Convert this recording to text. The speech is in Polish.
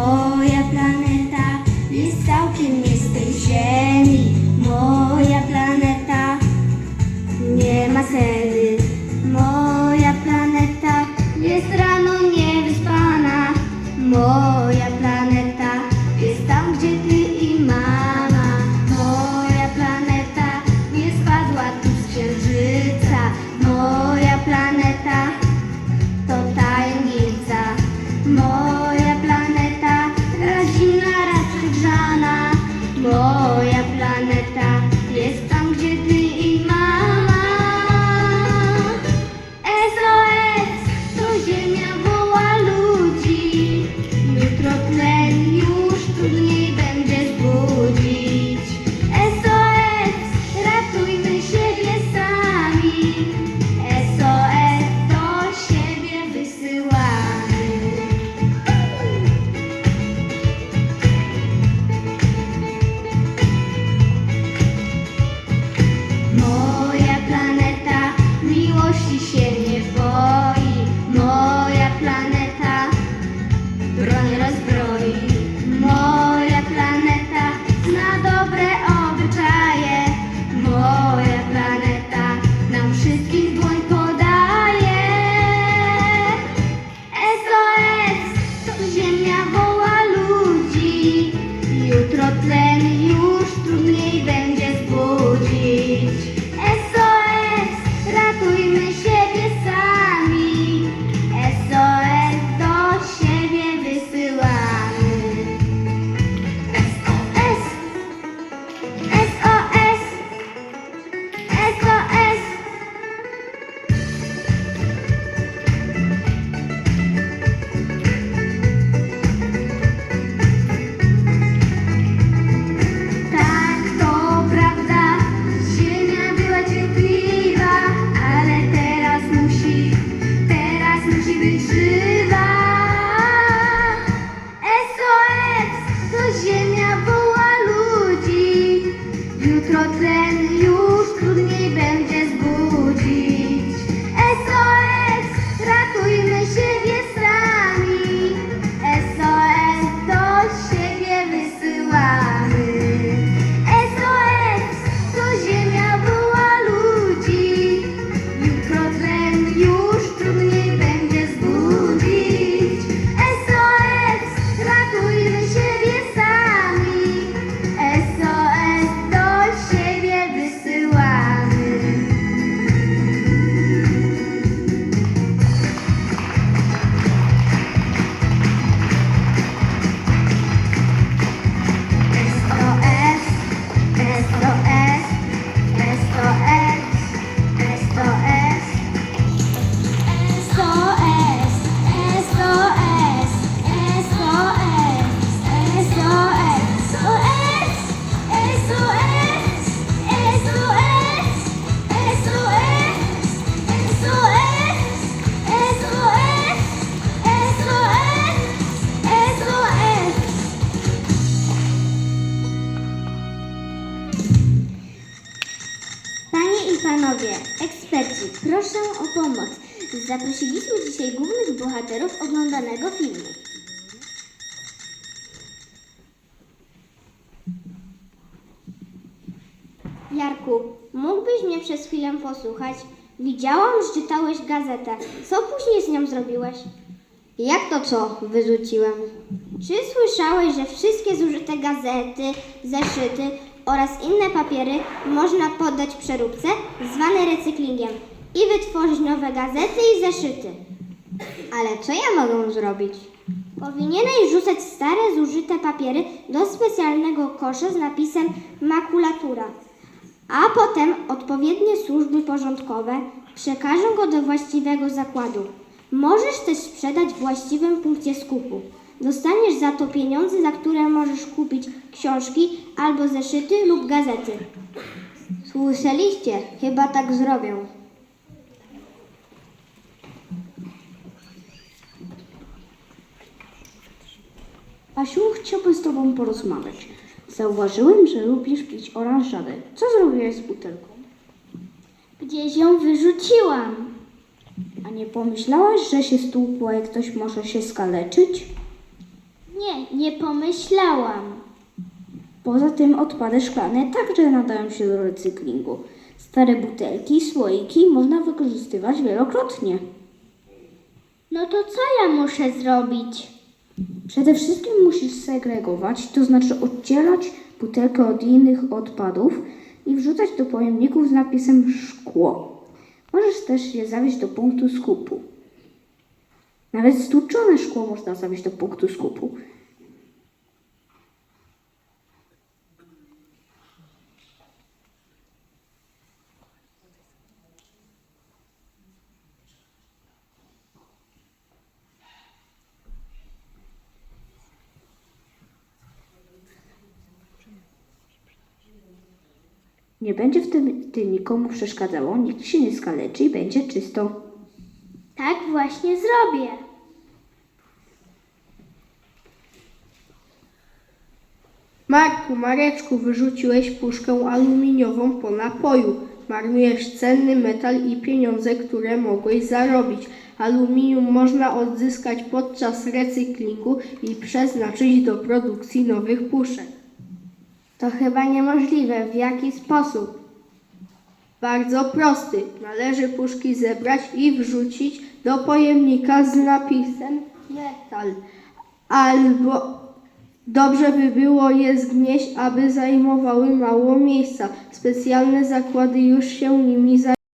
Moja planeta jest całkiem nie ziemi. Moja eksperci, proszę o pomoc. Zaprosiliśmy dzisiaj głównych bohaterów oglądanego filmu. Jarku, mógłbyś mnie przez chwilę posłuchać? Widziałam, że czytałeś gazetę. Co później z nią zrobiłeś? Jak to co? Wyrzuciłem. Czy słyszałeś, że wszystkie zużyte gazety, zeszyty oraz inne papiery można poddać przeróbce, zwanej recyklingiem, i wytworzyć nowe gazety i zeszyty? Ale co ja mogę zrobić? Powinieneś rzucać stare, zużyte papiery do specjalnego kosza z napisem makulatura, a potem odpowiednie służby porządkowe przekażą go do właściwego zakładu. Możesz też sprzedać w właściwym punkcie skupu. Dostaniesz za to pieniądze, za które możesz kupić książki albo zeszyty lub gazety. Słyszeliście? Chyba tak zrobią. Asiu, chciałbym z Tobą porozmawiać. Zauważyłem, że lubisz pić oranżadę. Co zrobiłeś z butelką? Gdzieś ją wyrzuciłam. A nie pomyślałaś, że się stłukła i ktoś może się skaleczyć? Nie, nie pomyślałam. Poza tym odpady szklane także nadają się do recyklingu. Stare butelki, słoiki można wykorzystywać wielokrotnie. No to co ja muszę zrobić? Przede wszystkim musisz segregować, to znaczy oddzielać butelkę od innych odpadów i wrzucać do pojemników z napisem szkło. Możesz też je zawieźć do punktu skupu. Nawet stłuczone szkło można zawieźć do punktu skupu. Nie będzie w tym ty nikomu przeszkadzało, nikt się nie skaleczy i będzie czysto. Tak właśnie zrobię. Marku, Mareczku, wyrzuciłeś puszkę aluminiową po napoju. Marnujesz cenny metal i pieniądze, które mogłeś zarobić. Aluminium można odzyskać podczas recyklingu i przeznaczyć do produkcji nowych puszek. To chyba niemożliwe. W jaki sposób? Bardzo prosty. Należy puszki zebrać i wrzucić do pojemnika z napisem metal. Albo dobrze by było je zgnieść, aby zajmowały mało miejsca. Specjalne zakłady już się nimi zajmują.